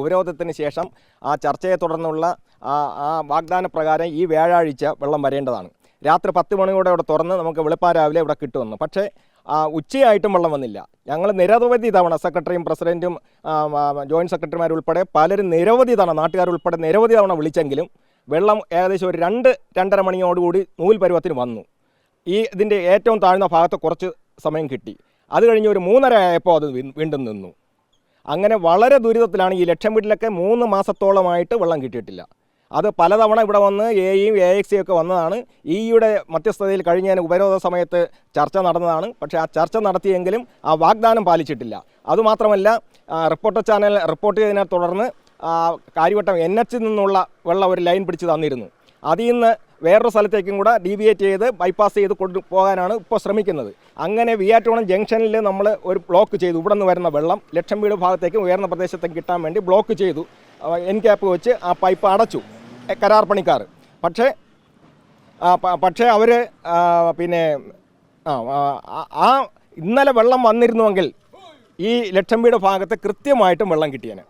ഉപരോധത്തിന് ശേഷം ആ ചർച്ചയെ തുടർന്നുള്ള ആ വാഗ്ദാന പ്രകാരം ഈ വ്യാഴാഴ്ച വെള്ളം വരേണ്ടതാണ്. രാത്രി പത്ത് മണിയോടെ ഇവിടെ തുറന്ന് നമുക്ക് വെളുപ്പാ രാവിലെ ഇവിടെ കിട്ടുമെന്ന്. പക്ഷേ ആ, ഉച്ചയായിട്ടും വെള്ളം വന്നില്ല. ഞങ്ങൾ നിരവധി തവണ സെക്രട്ടറിയും പ്രസിഡന്റും ജോയിന്റ് സെക്രട്ടറിമാർ ഉൾപ്പെടെ പലരും നിരവധി തവണ നാട്ടുകാരുൾപ്പെടെ നിരവധി തവണ വിളിച്ചെങ്കിലും വെള്ളം ഏകദേശം ഒരു രണ്ട് രണ്ടര മണിയോടുകൂടി നൂൽ പരുവത്തിന് വന്നു. ഈ ഇതിന്റെ ഏറ്റവും താഴ്ന്ന ഭാഗത്ത് കുറച്ച് സമയം കിട്ടി. അത് കഴിഞ്ഞ് ഒരു മൂന്നര ആയപ്പോൾ അത് വീണ്ടും നിന്നു. അങ്ങനെ വളരെ ദുരിതത്തിലാണ് ഈ ലക്ഷം വീട്ടിലൊക്കെ മൂന്ന് മാസത്തോളമായിട്ട് വെള്ളം കിട്ടിയിട്ടില്ല. അത് പലതവണ ഇവിടെ വന്ന് എയും എ എക്സിയും ഒക്കെ വന്നതാണ്. ഇയുടെ മധ്യസ്ഥതയിൽ കഴിഞ്ഞ ഉപരോധ സമയത്ത് ചർച്ച നടന്നതാണ്. പക്ഷേ ആ ചർച്ച നടത്തിയെങ്കിലും ആ വാഗ്ദാനം പാലിച്ചിട്ടില്ല. അതുമാത്രമല്ല റിപ്പോർട്ടർ ചാനൽ റിപ്പോർട്ട് ചെയ്തതിനെ തുടർന്ന് കാര്യവട്ടം എൻ എച്ചിൽ നിന്നുള്ള വെള്ളം ഒരു ലൈൻ പിടിച്ച് തന്നിരുന്നു. അതിൽ നിന്ന് വേറൊരു സ്ഥലത്തേക്കും കൂടെ ഡീവിയേറ്റ് ചെയ്ത് ബൈപ്പാസ് ചെയ്ത് കൊണ്ടു പോകാനാണ് ഇപ്പോൾ ശ്രമിക്കുന്നത്. അങ്ങനെ വിയാറ്റോണം ജംഗ്ഷനിൽ നമ്മൾ ഒരു ബ്ലോക്ക് ചെയ്തു. ഇവിടെ നിന്ന് വരുന്ന വെള്ളം ലക്ഷം വീട് ഭാഗത്തേക്കും ഉയർന്ന പ്രദേശത്തേക്ക് കിട്ടാൻ വേണ്ടി ബ്ലോക്ക് ചെയ്തു. എൻ ക്യാപ്പ് വെച്ച് ആ പൈപ്പ് അടച്ചു. കരാർ പണിക്കാർ. പക്ഷേ പക്ഷേ അവർ പിന്നെ ആ ഇന്നലെ വെള്ളം വന്നിരുന്നുവെങ്കിൽ ഈ ലക്ഷം വീട് ഭാഗത്ത് കൃത്യമായിട്ടും വെള്ളം കിട്ടിയേനെ.